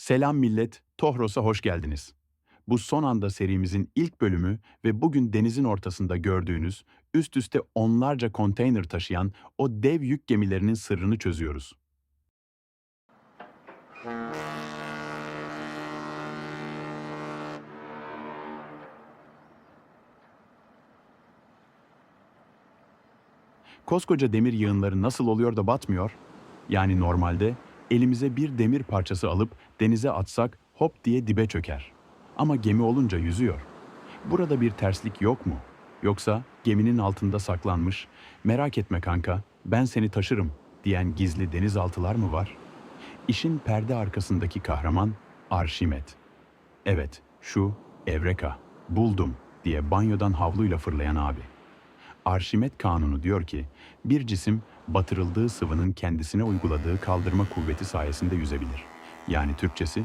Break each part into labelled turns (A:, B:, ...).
A: Selam millet, Tohros'a hoş geldiniz. Bu son anda serimizin ilk bölümü ve bugün denizin ortasında gördüğünüz üst üste onlarca konteyner taşıyan o dev yük gemilerinin sırrını çözüyoruz. Koskoca demir yığınları nasıl oluyor da batmıyor? Yani normalde elimize bir demir parçası alıp denize atsak hop diye dibe çöker. Ama gemi olunca yüzüyor. Burada bir terslik yok mu? Yoksa geminin altında saklanmış, merak etme kanka, ben seni taşırım diyen gizli denizaltılar mı var? İşin perde arkasındaki kahraman Arşimet. Evet, şu Evreka, buldum diye banyodan havluyla fırlayan abi. Arşimet kanunu diyor ki, bir cisim batırıldığı sıvının kendisine uyguladığı kaldırma kuvveti sayesinde yüzebilir. Yani Türkçesi,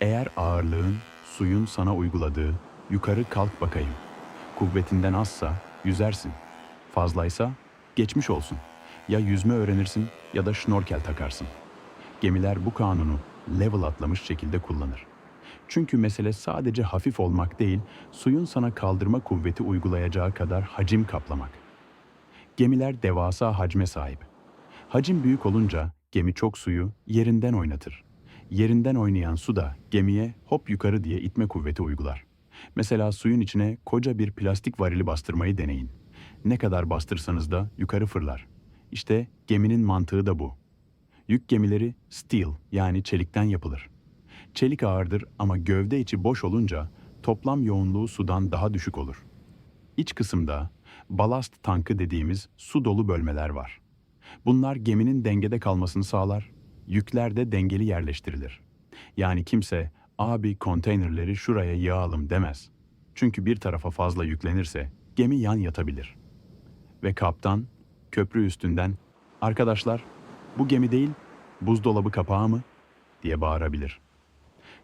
A: eğer ağırlığın suyun sana uyguladığı yukarı kalk bakayım. Kuvvetinden azsa yüzersin. Fazlaysa geçmiş olsun. Ya yüzme öğrenirsin ya da şnorkel takarsın. Gemiler bu kanunu level atlamış şekilde kullanır. Çünkü mesele sadece hafif olmak değil, suyun sana kaldırma kuvveti uygulayacağı kadar hacim kaplamak. Gemiler devasa hacme sahip. Hacim büyük olunca gemi çok suyu yerinden oynatır. Yerinden oynayan su da gemiye hop yukarı diye itme kuvveti uygular. Mesela suyun içine koca bir plastik varili bastırmayı deneyin. Ne kadar bastırsanız da yukarı fırlar. İşte geminin mantığı da bu. Yük gemileri steel yani çelikten yapılır. Çelik ağırdır ama gövde içi boş olunca toplam yoğunluğu sudan daha düşük olur. İç kısımda balast tankı dediğimiz su dolu bölmeler var. Bunlar geminin dengede kalmasını sağlar, yükler de dengeli yerleştirilir. Yani kimse abi konteynerleri şuraya yığalım demez. Çünkü bir tarafa fazla yüklenirse gemi yan yatabilir. Ve kaptan köprü üstünden arkadaşlar bu gemi değil buzdolabı kapağı mı diye bağırabilir.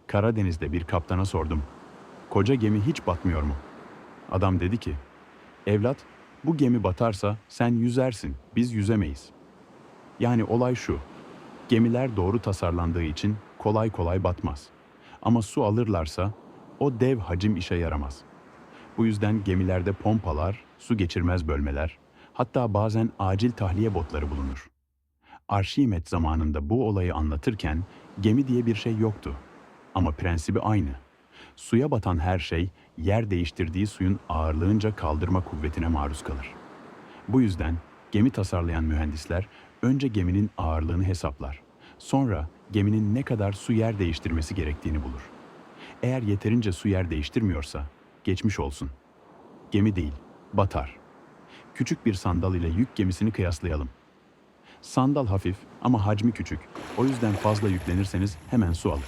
A: Karadeniz'de bir kaptana sordum. Koca gemi hiç batmıyor mu? Adam dedi ki, evlat bu gemi batarsa sen yüzersin, biz yüzemeyiz. Yani olay şu, gemiler doğru tasarlandığı için kolay kolay batmaz. Ama su alırlarsa o dev hacim işe yaramaz. Bu yüzden gemilerde pompalar, su geçirmez bölmeler, hatta bazen acil tahliye botları bulunur. Arşimet zamanında bu olayı anlatırken gemi diye bir şey yoktu. Ama prensibi aynı. Suya batan her şey yer değiştirdiği suyun ağırlığınca kaldırma kuvvetine maruz kalır. Bu yüzden gemi tasarlayan mühendisler önce geminin ağırlığını hesaplar. Sonra geminin ne kadar su yer değiştirmesi gerektiğini bulur. Eğer yeterince su yer değiştirmiyorsa geçmiş olsun. Gemi değil, batar. Küçük bir sandal ile yük gemisini kıyaslayalım. Sandal hafif ama hacmi küçük. O yüzden fazla yüklenirseniz hemen su alır.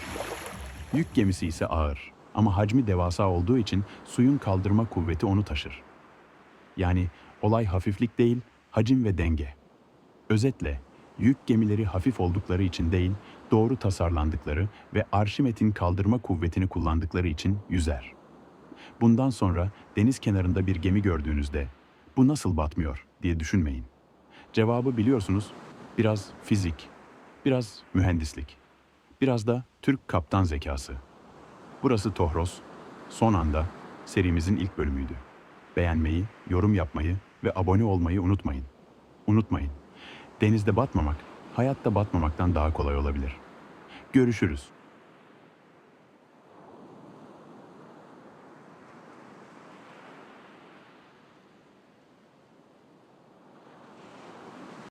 A: Yük gemisi ise ağır ama hacmi devasa olduğu için suyun kaldırma kuvveti onu taşır. Yani olay hafiflik değil, hacim ve denge. Özetle, yük gemileri hafif oldukları için değil, doğru tasarlandıkları ve Arşimet'in kaldırma kuvvetini kullandıkları için yüzer. Bundan sonra deniz kenarında bir gemi gördüğünüzde, bu nasıl batmıyor diye düşünmeyin. Cevabı biliyorsunuz, biraz fizik, biraz mühendislik, biraz da Türk kaptan zekası. Burası Tohros, son anda serimizin ilk bölümüydü. Beğenmeyi, yorum yapmayı ve abone olmayı unutmayın. Unutmayın, denizde batmamak, hayatta batmamaktan daha kolay olabilir. Görüşürüz.